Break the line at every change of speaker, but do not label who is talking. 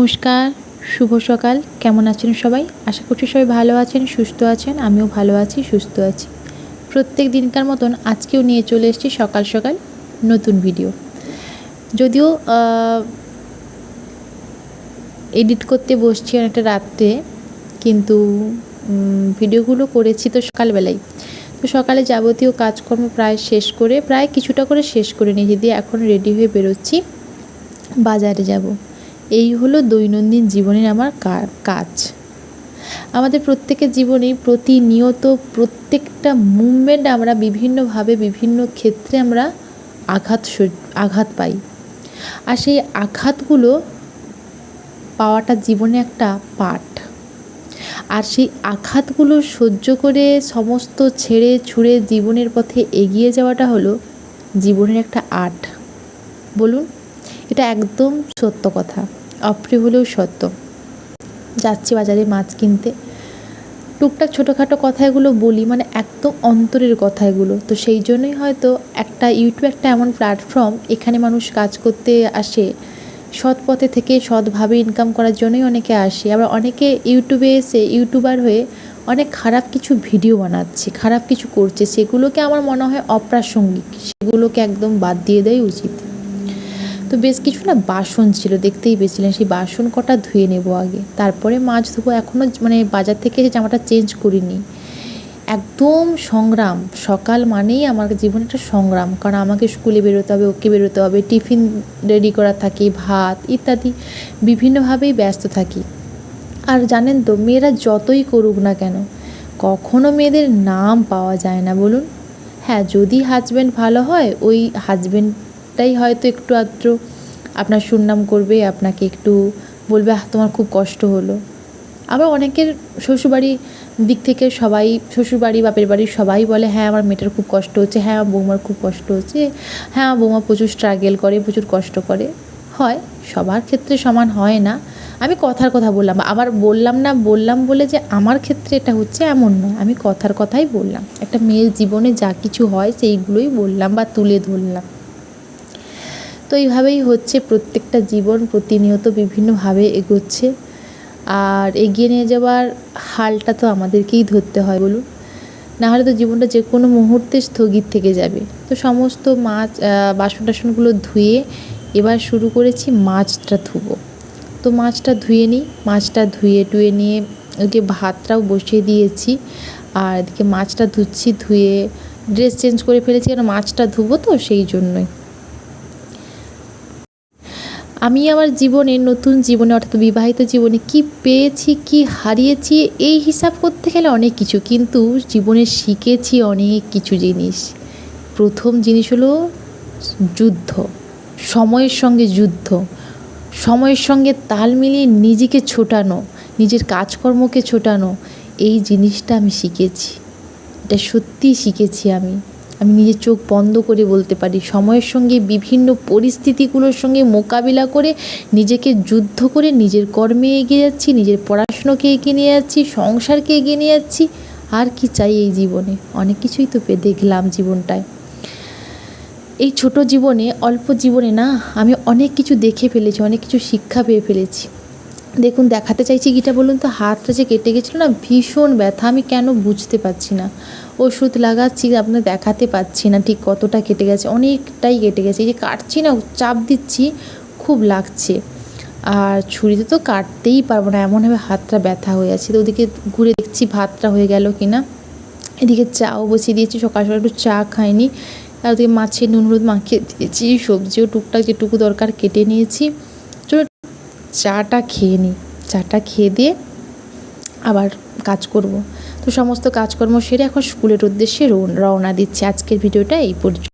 নমস্কার, শুভ সকাল। কেমন আছেন সবাই? আশা করছি সবাই ভালো আছেন, সুস্থ আছেন। আমিও ভালো আছি, সুস্থ আছি। প্রত্যেক দিনকার মতন আজকেও নিয়ে চলে এসেছি সকাল সকাল নতুন ভিডিও যদিও এডিট করতে বসছি অনেকটা রাত্রে, কিন্তু ভিডিওগুলো করেছি তো সকালবেলায়। তো সকালে যাবতীয় কাজকর্ম প্রায় শেষ করে, প্রায় কিছুটা করে শেষ করে নিয়েছি, দিয়ে এখন রেডি হয়ে বেরোচ্ছি। বাজারে যাব। এই হলো দৈনন্দিন জীবনের আমার কাজ। আমাদের প্রত্যেকের জীবনেই প্রতিনিয়ত প্রত্যেকটা মুভমেন্ট আমরা বিভিন্নভাবে বিভিন্ন ক্ষেত্রে আমরা আঘাত আঘাত পাই। আর সেই আঘাতগুলো পাওয়াটা জীবনে একটা পাঠ। আর সেই আঘাতগুলো সহ্য করে সমস্ত ছেড়ে ছুঁড়ে জীবনের পথে এগিয়ে যাওয়াটা হলো জীবনের একটা আর্ট। বলুন, এটা একদম সত্য কথা। অপ্রিয় হলেও সত্য। যাচ্ছি বাজারে মাছ কিনতে। টুকটাক ছোটোখাটো কথা এগুলো বলি মানে একদম অন্তরের কথা এগুলো তো সেই জন্যই হয়তো একটা ইউটিউব একটা এমন প্ল্যাটফর্ম এখানে মানুষ কাজ করতে আসে। সৎ পথে থেকে সৎভাবে ইনকাম করার জন্যই অনেকে আসে। আবার অনেকে ইউটিউবে এসে ইউটিউবার হয়ে অনেক খারাপ কিছু ভিডিও বানাচ্ছে, খারাপ কিছু করছে। সেগুলোকে আমার মনে হয় অপ্রাসঙ্গিক। সেগুলোকে একদম বাদ দিয়ে দেয় উচিত। তো বেশ কিছু না বাসন ছিল, দেখতেই পেয়েছিলেন সেই বাসন কটা ধুয়ে নেব আগে। তারপরে মাছ ধোবো এখনও মানে বাজার থেকে জামাটা চেঞ্জ করিনি। একদম সংগ্রাম, সকাল মানেই আমার জীবনে একটা সংগ্রাম। কারণ আমাকে স্কুলে বেরোতে হবে, ওকে বেরোতে হবে, টিফিন রেডি করা থাকে, ভাত ইত্যাদি, বিভিন্নভাবেই ব্যস্ত থাকি। আর জানেন তো, মেয়েরা যতই করুক না কেন, কখনো মেয়েদের নাম পাওয়া যায় না, বলুন। হ্যাঁ যদি হাজব্যান্ড ভালো হয়, ওই হাজব্যান্ডটাই হয়তো একটু আধটু আপনার সুনাম করবে আপনাকে একটু বলবে "আহ, তোমার খুব কষ্ট হলো। আবার অনেকের শ্বশুরবাড়ি দিক থেকে সবাই শ্বশুরবাড়ি বাপের বাড়ির সবাই বলে হ্যাঁ আমার মেয়েটার খুব কষ্ট হচ্ছে। হ্যাঁ আমার বৌমার খুব কষ্ট হচ্ছে। হ্যাঁ আমার বৌমা প্রচুর স্ট্রাগেল করে প্রচুর কষ্ট করে। হয় সবার ক্ষেত্রে সমান হয় না। আমি কথার কথা বললাম আবার বললাম না বললাম বলে যে আমার ক্ষেত্রে এটা হচ্ছে এমন নয়। আমি কথার কথাই বললাম। একটা মেয়ের জীবনে যা কিছু হয় সেইগুলোই বললাম বা তুলে ধরলাম। তো এইভাবেই হচ্ছে প্রত্যেকটা জীবন প্রতিনিয়ত বিভিন্নভাবে এগোচ্ছে। আর এগিয়ে নিয়ে যাওয়ার হালটা তো আমাদেরকেই ধরতে হয় বলুন। নাহলে তো জীবনটা যে কোনো মুহূর্তে স্থগিত থেকে যাবে। তো সমস্ত মাছ বাসন টাসনগুলো ধুয়ে এবার শুরু করেছি মাছটা ধুবো। তো মাছটা ধুয়ে নিই, মাছটা ধুয়ে টুয়ে নিয়ে ওকে ভাতটাও বসিয়ে দিয়েছি। আর এদিকে মাছটা ধুচ্ছি, ধুয়ে ড্রেস চেঞ্জ করে ফেলেছি, কেন মাছটা ধুবো তো সেই জন্যই। আমি আমার জীবনে, নতুন জীবনে, অর্থাৎ বিবাহিত জীবনে কি পেয়েছি, কি হারিয়েছি, এই হিসাব করতে গেলে অনেক কিছু। কিন্তু জীবনে শিখেছি অনেক কিছু জিনিস। প্রথম জিনিস হলো যুদ্ধ, সময়ের সঙ্গে যুদ্ধ। সময়ের সঙ্গে তাল মিলিয়ে নিজেকে ছোটানো, নিজের কাজকর্মকে ছোটানো, এই জিনিসটা আমি শিখেছি। এটা সত্যিই শিখেছি আমি। আমি নিজের চোখ বন্ধ করে বলতে পারি। সময়ের সঙ্গে বিভিন্ন পরিস্থিতিগুলোর সঙ্গে মোকাবিলা করে নিজেকে যুদ্ধ করে নিজের কর্মে এগিয়ে যাচ্ছি, নিজের পড়াশুনোকে এগিয়ে নিয়ে যাচ্ছি, সংসারকে এগিয়ে নিয়ে যাচ্ছি। আর কি চাই এই জীবনে? অনেক কিছুই তো পেয়ে দেখলাম জীবনটায়। এই ছোট জীবনে, অল্প জীবনে না, আমি অনেক কিছু দেখে ফেলেছি, অনেক কিছু শিক্ষা পেয়ে ফেলেছি। দেখুন, দেখাতে চাইছি কিটা বলুন তো? হাতটা যে কেটে গেছিল না, ভীষণ ব্যথা, আমি কেন বুঝতে পারছি না। ওষুধ লাগাচ্ছি, আপনার দেখাতে পাচ্ছি না ঠিক কতটা কেটে গেছে, অনেকটাই কেটে গেছে। এই যে কাটছি না, চাপ দিচ্ছি, খুব লাগছে। আর ছুরিতে তো কাটতেই পারব না, এমনভাবে হাতটা ব্যথা হয়ে আছে তো ওদিকে ঘুরে দেখছি ভাতটা হয়ে গেল কি না এদিকে চাও বসিয়ে দিয়েছি, সকাল সকাল একটু চা খাইনি। আর ওদিকে মাছের নুন হলুদ মাখিয়ে দিয়েছি, সবজিও টুকটাক যেটুকু দরকার কেটে নিয়েছি। চলো চাটা খেয়ে নিই। চাটা খেয়ে দিয়ে আবার কাজ করব। তো সমস্ত কাজকর্ম সেরে এখন স্কুলের উদ্দেশ্যে রও- রওনা দিচ্ছি। আজকের ভিডিওটা এই পর্যন্ত।